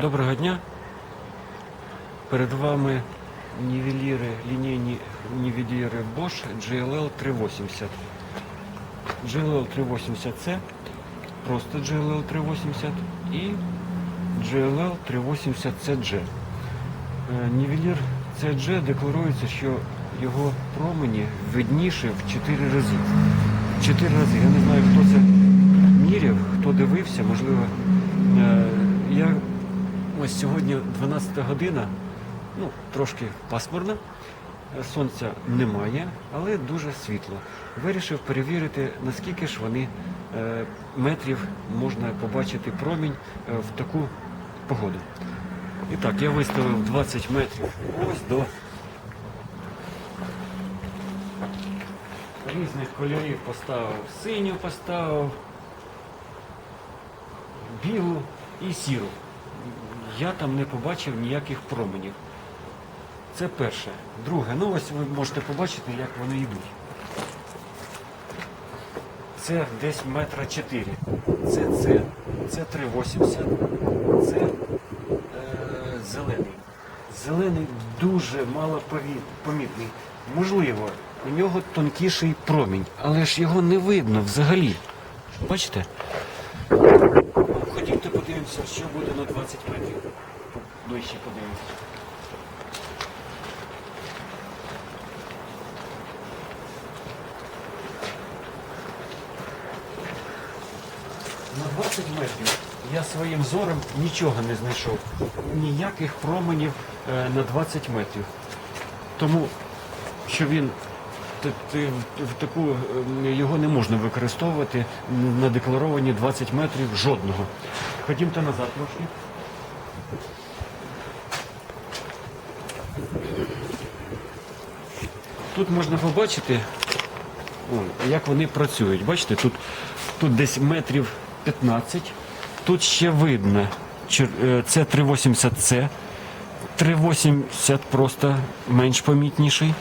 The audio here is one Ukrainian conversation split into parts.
Доброго дня. Перед вами нівеліри, лінійні нівеліри Bosch GLL 380. GLL 380 c просто GLL 380 і GLL 380 CG. Нівелір CG декларується, що його промені видніші в 4 рази. 4 рази. Я не знаю, хто це міряв, хто дивився, можливо. Е, Я ось сьогодні 12 година, ну, трошки пасмурно, сонця немає, але дуже світло. Вирішив перевірити, наскільки ж вони е, метрів можна побачити промінь е, в таку погоду. І так, я виставив 20 метрів ось до різних кольорів поставив. Синю поставив, білу і сіру. Я там не побачив ніяких променів. Це перше. Друге, ну ось ви можете побачити, як вони йдуть. Це десь метра 4. Це це. Це 3,80. Це е, зелений. Зелений дуже малопомітний. Можливо, у нього тонкіший промінь, але ж його не видно взагалі. Бачите? Ходімте подивимося, що буде на 20 метрів. Ближче подивимося. На 20 метрів я своїм зором нічого не знайшов. Ніяких променів е, на 20 метрів. Тому що він в- таку е, його не можна використовувати на декларовані 20 метрів жодного. Ходімте назад трошки. Тут можна побачити, як вони працюють. Бачите, тут, тут десь метрів 15. Тут ще видно. е, Це 380C. 380 просто менш помітніший.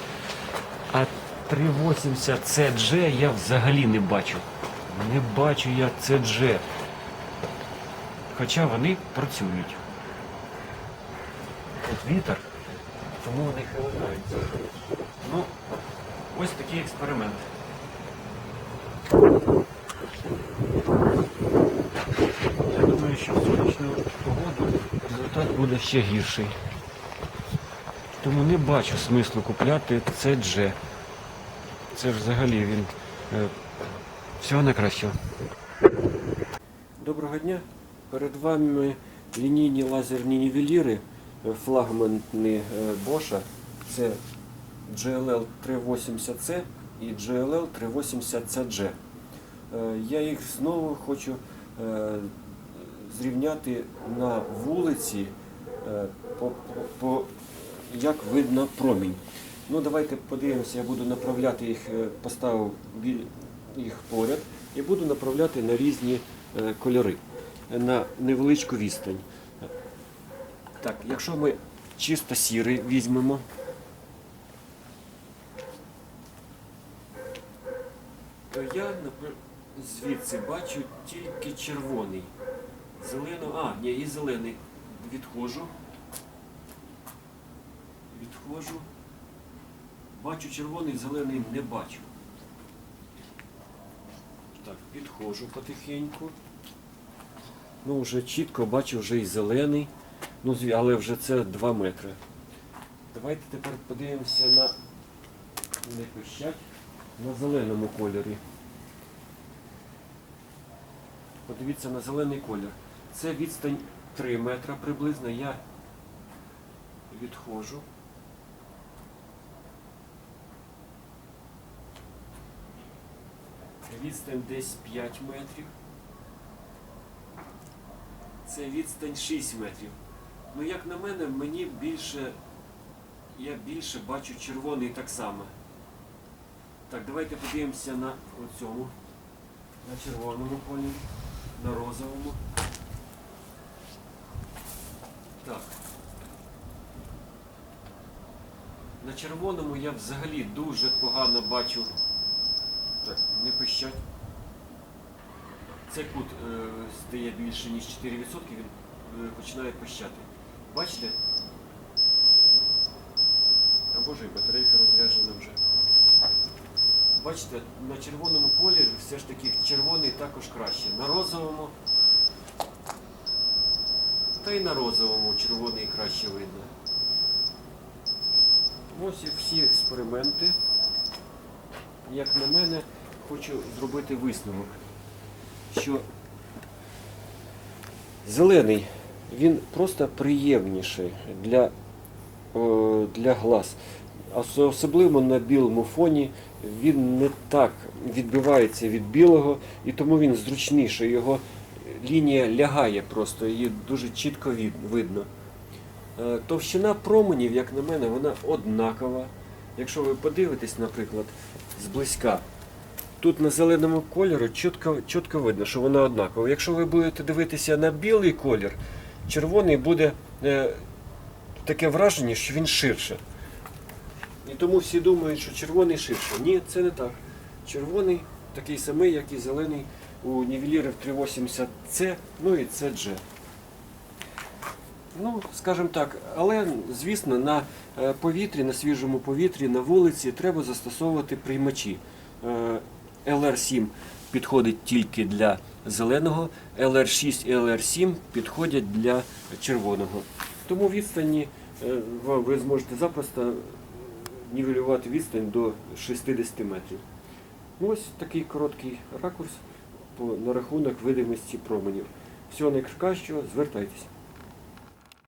А 380 CG я взагалі не бачу. Не бачу я CG. Хоча вони працюють. Тут вітер, тому вони хилинаються. Ну, ось такий експеримент. Я думаю, що в сонячну погоду результат буде ще гірший. Тому не бачу смислу купляти CG. Це ж взагалі він е, всього найкращого. Доброго дня. Перед вами лінійні лазерні нівеліри, флагмани е, Bosch. Це GLL 380C і GLL 380CG. Е, Я їх знову хочу е, зрівняти на вулиці, по, по, як видно промінь. Ну, давайте подивимося, я буду направляти їх, поставив їх поряд і буду направляти на різні кольори, на невеличку відстань. Так, якщо ми чисто сірий візьмемо, то я звідси бачу тільки червоний. Зелений, а, ні, і зелений. Відходжу. Відходжу. Бачу червоний, зелений не бачу. Так, підходжу потихеньку. Ну, вже чітко бачу вже і зелений. Ну, але вже це 2 метри. Давайте тепер подивимося на не пищать, на зеленому кольорі. Подивіться на зелений колір. Це відстань 3 метра приблизно. Я відходжу. Відстань десь 5 метрів. Це відстань 6 метрів. Ну, як на мене, мені більше, я більше бачу червоний так само. Так, давайте подивимося на цьому, на червоному кольорі, на розовому. Так. На червоному я взагалі дуже погано бачу. Так, не пищать. Цей кут е, стає більше, ніж 4%, він е, починає пищати. Бачите? А боже, і батарейка розряджена вже. Бачите, на червоному кольорі все ж таки червоний також краще. На розовому. Та й на розовому червоний краще видно. Ось і всі експерименти. Як на мене, хочу зробити висновок, що зелений він просто приємніший для, о, для глаз. Особливо на білому фоні він не так відбивається від білого, і тому він зручніший. Його лінія лягає просто, її дуже чітко видно. Е, Товщина променів, як на мене, вона однакова. Якщо ви подивитесь, наприклад, зблизька, тут на зеленому кольорі чітко, чітко видно, що вона однакова. Якщо ви будете дивитися на білий колір, червоний буде е, таке враження, що він ширше. І тому всі думають, що червоний ширше. Ні, це не так. Червоний такий самий, як і зелений у нівелірів 380C, ну і це G. Ну, скажімо так, але звісно, на е, повітрі, на свіжому повітрі, на вулиці треба застосовувати приймачі. Е, LR7 підходить тільки для зеленого, LR6 і LR7 підходять для червоного. Тому відстані е, ви зможете запросто нівелювати відстань до 60 метрів. Ну, Ось такий короткий ракурс на рахунок видимості променів. Всього найкращого, звертайтеся.